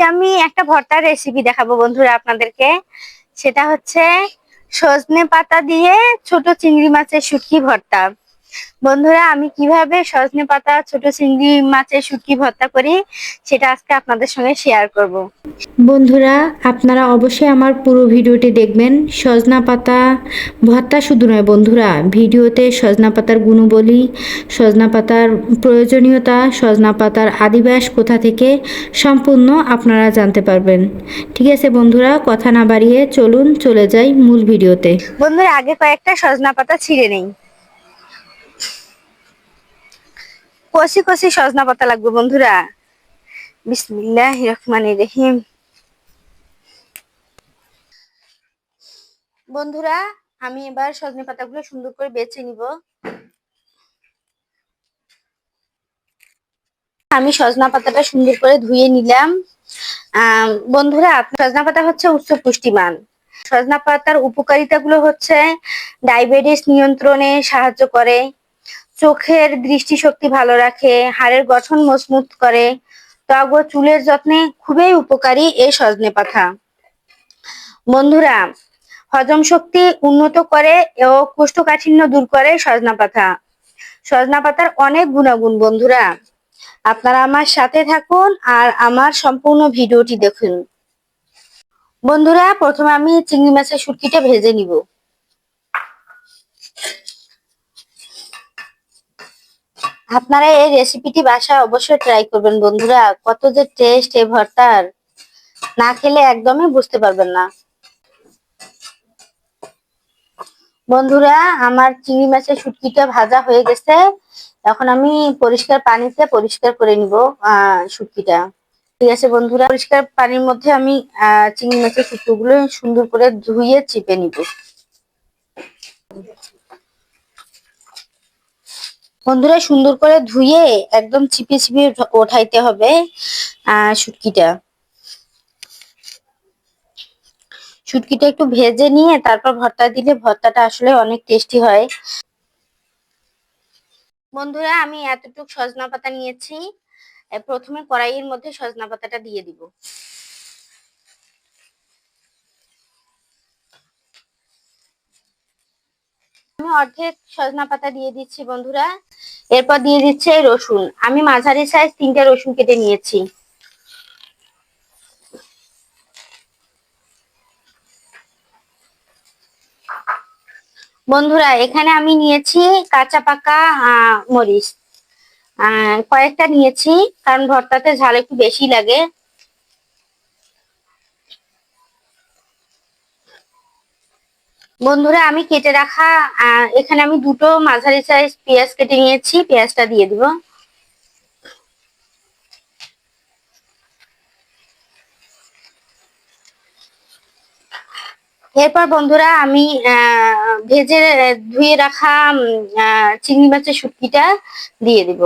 আজকে আমি একটা ভর্তার রেসিপি দেখাবো বন্ধুরা আপনাদেরকে। সেটা হচ্ছে সজনে পাতা দিয়ে ছোট চিংড়ি মাছের শুটকি ভর্তা। বন্ধুরা আমি কীভাবে সজনে পাতা ছোট চিংড়ি মাছের শুটকি ভর্তা করি সেটা আজকে আপনাদের সঙ্গে শেয়ার করব। বন্ধুরা আপনারা অবশ্যই আমার পুরো ভিডিওটি দেখবেন। সজনা পাতা ভর্তা শুধু নয় বন্ধুরা ভিডিওতে সজনা পাতার গুণবলী সজনা পাতার প্রয়োজনীয়তা সজনা পাতার আদিবাস কোথা থেকে সম্পূর্ণ আপনারা জানতে পারবেন। ঠিক আছে বন্ধুরা কথা না বাড়িয়ে চলুন চলে যাই মূল ভিডিওতে। বন্ধুরা আগে কয়েকটা সজনা পাতা ছিঁড়ে নেই। কষি কষি সজনা পাতা লাগবে বন্ধুরা। বিসমিল্লাহ রহমান রহিম বন্ধুরা, আমি এবার সজনে পাতাগুলো সুন্দর করে বেছে নিব। আমি সজনা পাতাটা সুন্দর করে ধুয়ে নিলাম। বন্ধুরা, সজনা পাতা হচ্ছে উচ্চ পুষ্টিমান। সজনা পাতার উপকারিতাগুলো হচ্ছে ডায়াবেটিস নিয়ন্ত্রণে সাহায্য করে। চোখের দৃষ্টিশক্তি ভালো রাখে, হাড়ের গঠন মজবুত করে, ত্বক ও চুলের যত্নে খুবই উপকারী এই সজনে পাতা। বন্ধুরা, হজম শক্তি উন্নত করে ও কোষ্ঠকাঠিন্য দূর করে সজনা পাতা। সজনা পাতার অনেক গুণাগুণ বন্ধুরা। আপনারা আমার সাথে থাকুন আর আমার সম্পূর্ণ ভিডিওটি দেখুন। বন্ধুরা, প্রথমে আমি চিংড়ি মাছের শুটকিটা ভেজে নিব। আপনারা এই রেসিপিটি বাসায় অবশ্যই ট্রাই করবেন, বন্ধুরা। কত যে টেস্ট এই ভর্তার। না খেলে একদমই বুঝতে পারবেন না। বন্ধুরা, আমার চিংড়ি মাছের শুটকিটা ভাজা হয়ে গেছে। এখন আমি পরিষ্কার পানিতে পরিষ্কার করে নিব শুটকিটা। ঠিক আছে, বন্ধুরা। পরিষ্কার পানির মধ্যে আমি চিংড়ি মাছের শুটকিগুলো সুন্দর করে ধুয়ে চিপে নিব। বন্ধুরা, সুন্দর করে ধুয়ে একদম চিপে চিপে ওঠাইতে হবে শুটকিটা শুটকিটা একটু ভেজে নিয়ে তারপর ভর্তা দিলে ভর্তাটা আসলে অনেক টেস্টি হয়। বন্ধুরা, আমি এতটুক সজনা পাতা নিয়েছি। প্রথমে কড়াইয়ের মধ্যে সজনা পাতাটা দিয়ে দিব। আমি অর্ধেক সজনা পাতা দিয়ে দিচ্ছি বন্ধুরা। এরপর দিয়ে দিচ্ছে রসুন। আমি মাঝারি সাইজ তিনটা রসুন কেটে নিয়েছি। বন্ধুরা, এখানে আমি নিয়েছি কাঁচা পাকা মরিচ। কয়েকটা নিয়েছি, কারণ ভর্তাতে ঝাল একটু বেশি লাগে। বন্ধুরা, আমি কেটে রাখা এখানে আমি দুটো মাঝারি সাইজ পেঁয়াজ কেটে নিয়েছি। পেঁয়াজটা দিয়ে দিব। এরপর বন্ধুরা, আমি ভেজে ধুয়ে রাখা চিংড়ি মাছের শুটকিটা দিয়ে দিব।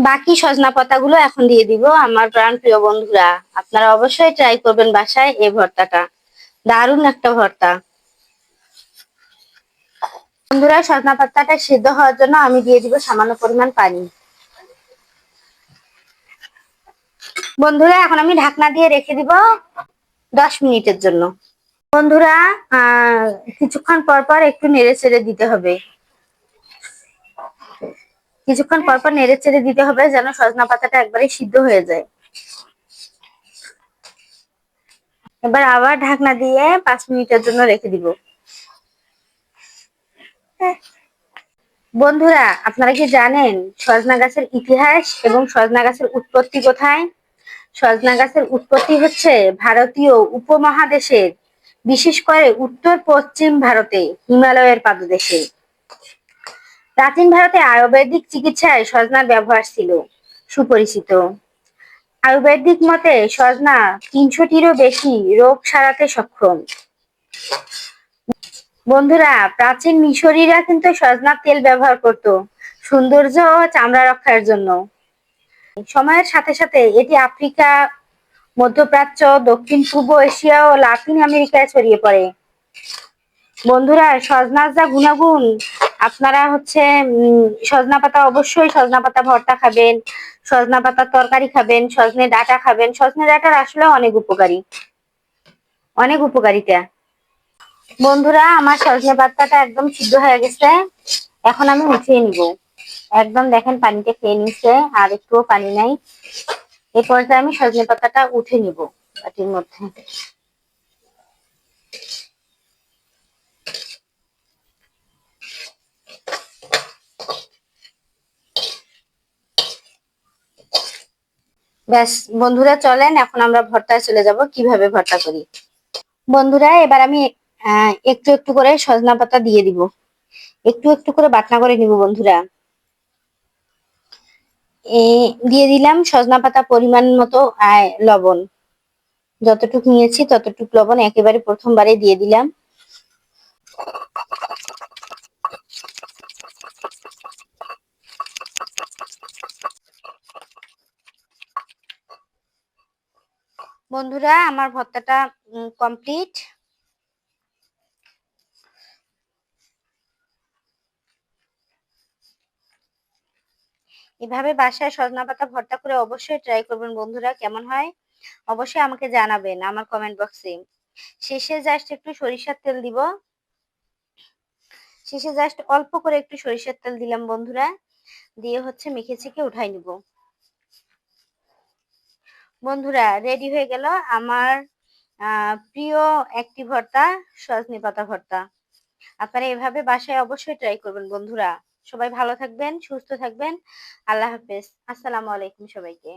বাকি সজনা পাতাগুলো এখন দিয়ে দিব আমার প্রাণ প্রিয় বন্ধুরা। আপনারা অবশ্যই ট্রাই করবেন বাসায় এই ভর্তাটা। দারুণ একটা ভর্তা। বন্ধুরা, সজনা পাতাটা সিদ্ধ হওয়ার জন্য আমি দিয়ে দিব সামান্য পরিমাণ পানি। বন্ধুরা, এখন আমি ঢাকনা দিয়ে রেখে দিব দশ মিনিটের জন্য। বন্ধুরা, আহ, কিছুক্ষণ পর পর একটু নেড়ে চেড়ে দিতে হবে। কিছুক্ষণ পর পর নেড়ে চেড়ে দিতে হবে যেন সজনা পাতাটা একবারে সিদ্ধ হয়ে যায়। এবার আবার ঢাকনা দিয়ে পাঁচ মিনিটের জন্য রেখে দিব। বন্ধুরা, আপনারা কি জানেন সজনা গাছের ইতিহাস এবং সজনা গাছের উৎপত্তি কোথায়? সজনা গাছের উৎপত্তি হচ্ছে ভারতীয় উপমহাদেশের, বিশেষ করে উত্তর পশ্চিম ভারতে, হিমালয়ের পাদদেশে। প্রাচীন ভারতে আয়ুর্বেদিক চিকিৎসায় সজনার ব্যবহার ছিল, সুপরিচিত। আয়ুর্বেদিক মতে সজনা তিনশোটিরও বেশি রোগ সারাতে সক্ষম। বন্ধুরা, প্রাচীন মিশরীরা কিন্তু সজনার তেল ব্যবহার করত, সৌন্দর্য ও চামড়া রক্ষার জন্য। সময়ের সাথে সাথে এটি আফ্রিকা, মধ্যপ্রাচ্য, দক্ষিণ পূর্ব এশিয়া ও লাতিন আমেরিকায় ছড়িয়ে পড়ে। বন্ধুরা, সজনার যা গুণাগুণ আপনারা হচ্ছে সজনা পাতা অবশ্যই সজনা পাতা ভর্তা খাবেন, সজনা পাতার তরকারি খাবেন, সজনে ডাঁটা খাবেন। সজনে ডাঁটার আসলে অনেক উপকারী। অনেক উপকারিতা। বন্ধুরা, আমার সজনে পাতাটা একদম সিদ্ধ হয়ে গেছে। এখন আমি উঠিয়ে নিব। একদম দেখেন পানিটা খেয়ে নিচ্ছে আর একটুও পানি নাই। এই পর্যায়ে আমি সজনে পাতাটা উঠে নিব বাটির মধ্যে। ব্যাস, বন্ধুরা চলেন, এখন আমরা ভর্তায় চলে যাব, কীভাবে ভর্তা করি। বন্ধুরা, এবার আমি একটু একটু করে সজনা পাতা দিয়ে দিব। একটু একটু করে বাটনা করে নিব, বন্ধুরা। দিয়ে দিলাম সজনা পাতা পরিমাণ মতো লবণ। যতটুকু নিয়েছি ততটুকু লবণ একেবারে প্রথমবারে দিয়ে দিলাম। বন্ধুরা, আমার ভর্তাটা কমপ্লিট এভাবে বাসায় সজনা পাতা ভর্তা করে অবশ্যই ট্রাই করবেন বন্ধুরা, কেমন হয়? অবশ্যই আমাকে জানাবেন আমার কমেন্ট বক্সে শেষে জাস্ট একটু সরিষার তেল দিব। শেষে জাস্ট অল্প করে একটু সরিষার তেল দিলাম বন্ধুরা। দিয়ে হচ্ছে মেখে চেখে উঠাই নিব। বন্ধুরা রেডি হয়ে গেল আমার প্রিয় একটি ভর্তা, সজনি পাতা ভর্তা। আপনারা এভাবে বাসায় অবশ্যই ট্রাই করবেন বন্ধুরা। সবাই ভালো থাকবেন, সুস্থ থাকবেন। আল্লাহ হাফেজ। আসসালামু আলাইকুম সবাইকে।